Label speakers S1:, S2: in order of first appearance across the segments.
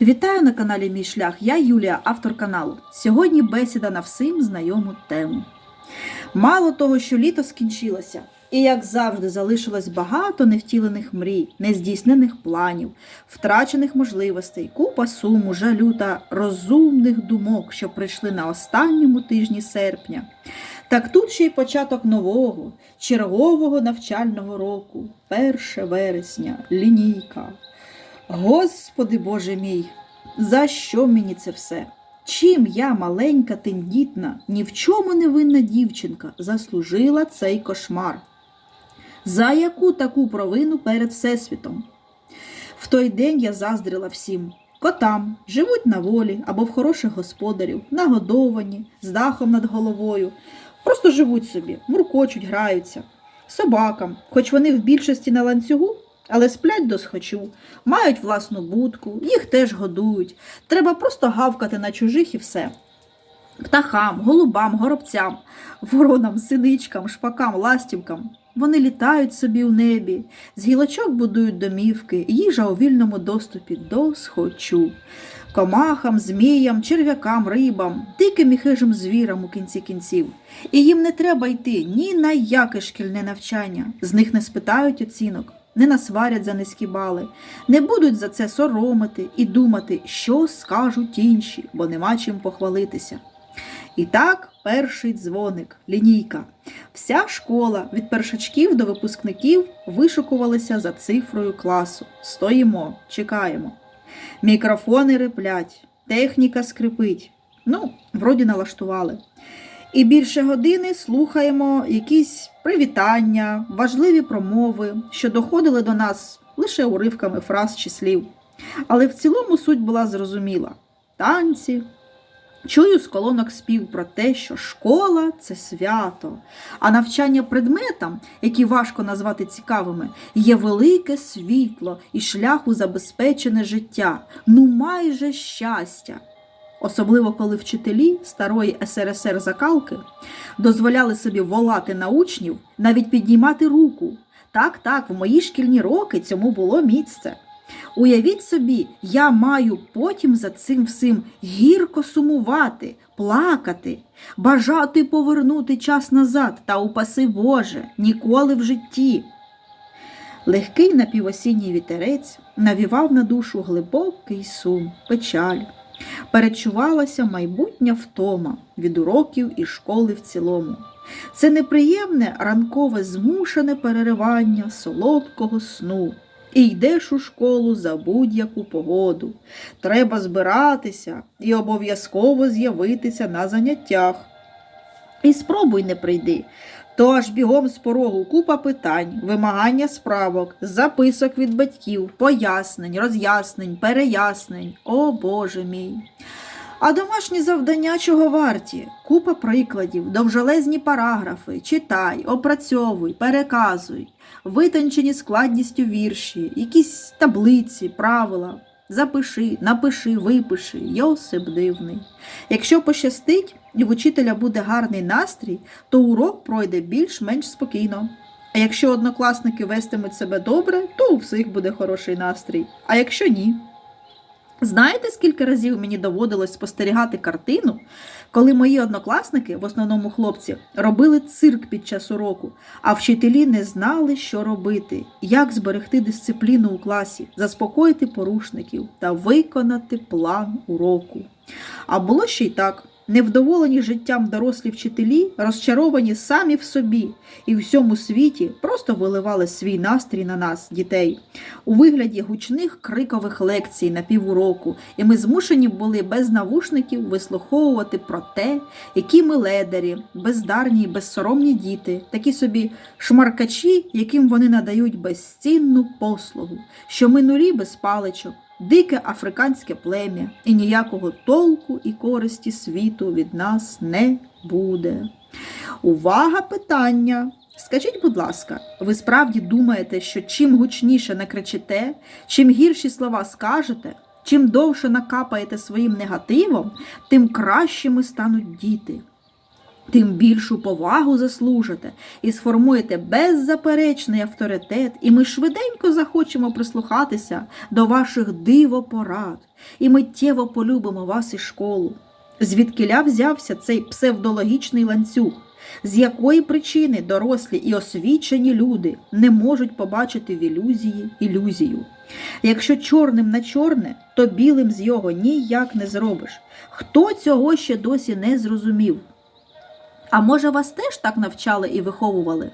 S1: Вітаю на каналі Мій шлях. Я Юлія, автор каналу. Сьогодні бесіда на всім знайому тему. Мало того, що літо скінчилося, і, як завжди, залишилось багато невтілених мрій, нездійснених планів, втрачених можливостей, купа суму, жалю та розумних думок, що прийшли на останньому тижні серпня. Так тут ще й початок нового, чергового навчального року, 1 вересня, лінійка. Господи Боже мій, за що мені це все? Чим я, маленька, тендітна, ні в чому не винна дівчинка, заслужила цей кошмар? За яку таку провину перед Всесвітом? В той день я заздрила всім. Котам живуть на волі або в хороших господарів, нагодовані, з дахом над головою. Просто живуть собі, муркочуть, граються. Собакам, хоч вони в більшості на ланцюгу, але сплять до схочу, мають власну будку, їх теж годують. Треба просто гавкати на чужих і все. Птахам, голубам, горобцям, воронам, синичкам, шпакам, ластівкам. Вони літають собі у небі, з гілочок будують домівки, їжа у вільному доступі до схочу. Комахам, зміям, черв'якам, рибам, диким і хижим звірам у кінці кінців. І їм не треба йти ні на яке шкільне навчання. З них не спитають оцінок, не насварять за низькі бали, не будуть за це соромити і думати, що скажуть інші, бо нема чим похвалитися. І так, перший дзвоник, лінійка. Вся школа від першачків до випускників вишукувалася за цифрою класу. Стоїмо, чекаємо. Мікрофони риплять, техніка скрипить. Ну, вроді налаштували. І більше години слухаємо якісь привітання, важливі промови, що доходили до нас лише уривками фраз чи слів. Але в цілому суть була зрозуміла: танці. Чую з колонок спів про те, що школа це свято, а навчання предметам, які важко назвати цікавими, є велике світло і шлях у забезпечене життя, ну майже щастя. Особливо коли вчителі старої СРСР закалки дозволяли собі волати на учнів, навіть піднімати руку. Так, так, в мої шкільні роки цьому було місце. Уявіть собі, я маю потім за цим всім гірко сумувати, плакати, бажати повернути час назад та упаси Боже, ніколи в житті. Легкий напівосінній вітерець навівав на душу глибокий сум, печаль. Перечувалася майбутня втома від уроків і школи в цілому. Це неприємне ранкове змушене переривання солодкого сну. І йдеш у школу за будь-яку погоду. Треба збиратися і обов'язково з'явитися на заняттях. І спробуй не прийди. То аж бігом з порогу купа питань, вимагання справок, записок від батьків, пояснень, роз'яснень, переяснень. О Боже мій! А домашні завдання чого варті? Купа прикладів, довжелезні параграфи, читай, опрацьовуй, переказуй, витончені складністю вірші, якісь таблиці, правила. Запиши, напиши, випиши, Йосип дивний. Якщо пощастить і в учителя буде гарний настрій, то урок пройде більш-менш спокійно. А якщо однокласники вестимуть себе добре, то у всіх буде хороший настрій. А якщо ні. Знаєте, скільки разів мені доводилось спостерігати картину, коли мої однокласники, в основному хлопці, робили цирк під час уроку, а вчителі не знали, що робити, як зберегти дисципліну у класі, заспокоїти порушників та виконати план уроку. А було ще й так. Невдоволені життям дорослі вчителі, розчаровані самі в собі і всьому світі, просто виливали свій настрій на нас, дітей, у вигляді гучних крикових лекцій на півуроку, і ми змушені були без навушників вислуховувати про те, які ми ледарі, бездарні й безсоромні діти, такі собі шмаркачі, яким вони надають безцінну послугу, що ми нулі без паличок дике африканське плем'я, і ніякого толку і користі світу від нас не буде. Увага питання! Скажіть, будь ласка, ви справді думаєте, що чим гучніше накричите, чим гірші слова скажете, чим довше накапаєте своїм негативом, тим кращими стануть діти? Тим більшу повагу заслужите і сформуєте беззаперечний авторитет, і ми швиденько захочемо прислухатися до ваших дивопорад, і миттєво полюбимо вас і школу. Звідкиля взявся цей псевдологічний ланцюг, з якої причини дорослі і освічені люди не можуть побачити в ілюзії ілюзію. Якщо чорним на чорне, то білим з його ніяк не зробиш. Хто цього ще досі не зрозумів? А може, вас теж так навчали і виховували?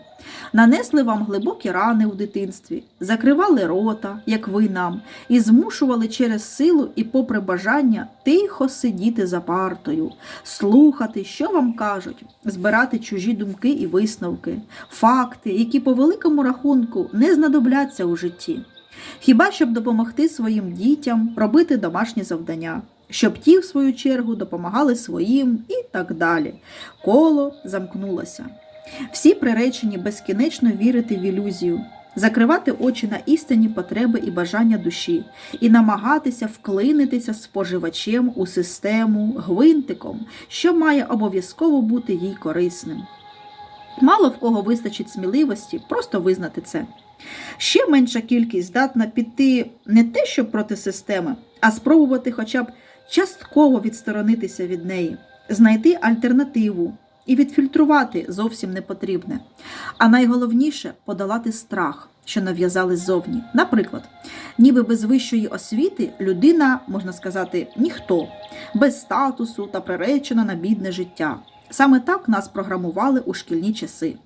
S1: Нанесли вам глибокі рани у дитинстві, закривали рота, як ви нам, і змушували через силу і попри бажання тихо сидіти за партою, слухати, що вам кажуть, збирати чужі думки і висновки, факти, які по великому рахунку не знадобляться у житті. Хіба щоб допомогти своїм дітям робити домашні завдання щоб ті, в свою чергу, допомагали своїм і так далі. Коло замкнулося. Всі приречені безкінечно вірити в ілюзію, закривати очі на істинні потреби і бажання душі, і намагатися вклинитися споживачем у систему гвинтиком, що має обов'язково бути їй корисним. Мало в кого вистачить сміливості просто визнати це. Ще менша кількість здатна піти не те, що проти системи, а спробувати хоча б частково відсторонитися від неї, знайти альтернативу і відфільтрувати зовсім не потрібне. А найголовніше подолати страх, що нав'язали ззовні. Наприклад, ніби без вищої освіти людина, можна сказати, ніхто, без статусу та приречена на бідне життя. Саме так нас програмували у шкільні часи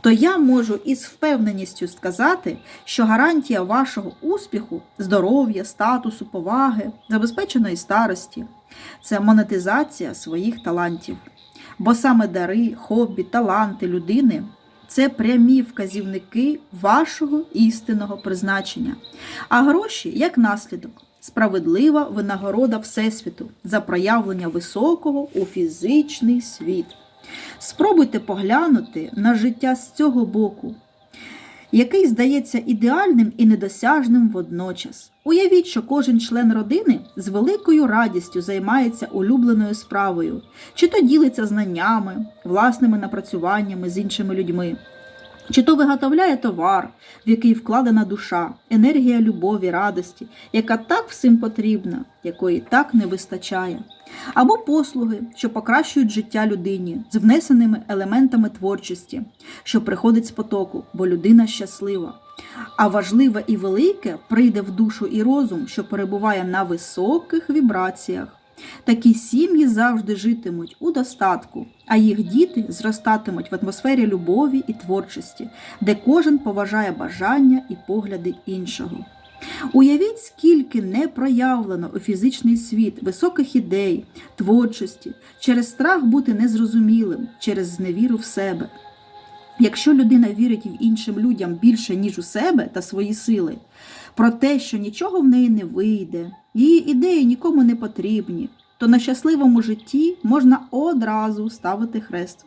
S1: то я можу із впевненістю сказати, що гарантія вашого успіху, здоров'я, статусу, поваги, забезпеченої старості це монетизація своїх талантів. Бо саме дари, хобі, таланти людини це прямі вказівники вашого істинного призначення, а гроші як наслідок. Справедлива винагорода Всесвіту за проявлення високого у фізичний світ. Спробуйте поглянути на життя з цього боку, який здається ідеальним і недосяжним водночас. Уявіть, що кожен член родини з великою радістю займається улюбленою справою, чи то ділиться знаннями, власними напрацюваннями з іншими людьми. Чи то виготовляє товар, в який вкладена душа, енергія любові, радості, яка так всім потрібна, якої так не вистачає, або послуги, що покращують життя людині з внесеними елементами творчості, що приходить з потоку, бо людина щаслива. А важливе і велике прийде в душу і розум, що перебуває на високих вібраціях. Такі сім'ї завжди житимуть у достатку, а їх діти зростатимуть в атмосфері любові і творчості, де кожен поважає бажання і погляди іншого. Уявіть, скільки не проявлено у фізичний світ високих ідей, творчості, через страх бути незрозумілим, через зневіру в себе. Якщо людина вірить в іншим людям більше, ніж у себе та свої сили, про те, що нічого в неї не вийде, її ідеї нікому не потрібні, то на щасливому житті можна одразу ставити хрест.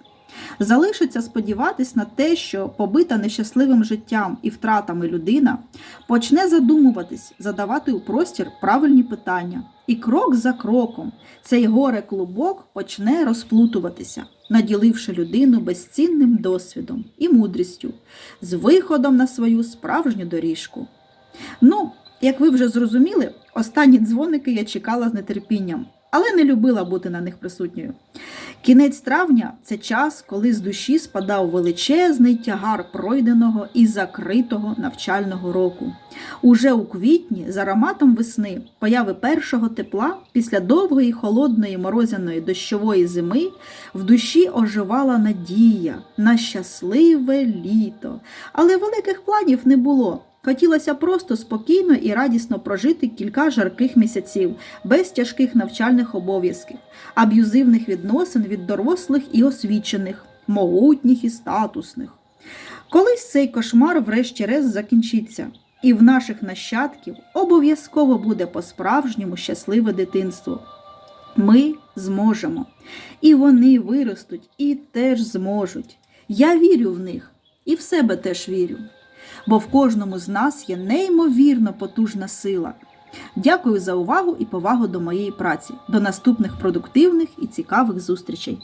S1: Залишиться сподіватись на те, що побита нещасливим життям і втратами людина почне задумуватись, задавати у простір правильні питання. І крок за кроком цей горе клубок почне розплутуватися, наділивши людину безцінним досвідом і мудрістю, з виходом на свою справжню доріжку. Ну, як ви вже зрозуміли, останні дзвоники я чекала з нетерпінням але не любила бути на них присутньою. Кінець травня це час, коли з душі спадав величезний тягар пройденого і закритого навчального року. Уже у квітні, з ароматом весни, появи першого тепла, після довгої холодної морозяної дощової зими, в душі оживала надія на щасливе літо. Але великих планів не було. Хотілося просто спокійно і радісно прожити кілька жарких місяців без тяжких навчальних обов'язків, аб'юзивних відносин від дорослих і освічених, могутніх і статусних. Колись цей кошмар, врешті-решт, закінчиться, і в наших нащадків обов'язково буде по-справжньому щасливе дитинство. Ми зможемо. І вони виростуть, і теж зможуть. Я вірю в них і в себе теж вірю бо в кожному з нас є неймовірно потужна сила. Дякую за увагу і повагу до моєї праці. До наступних продуктивних і цікавих зустрічей!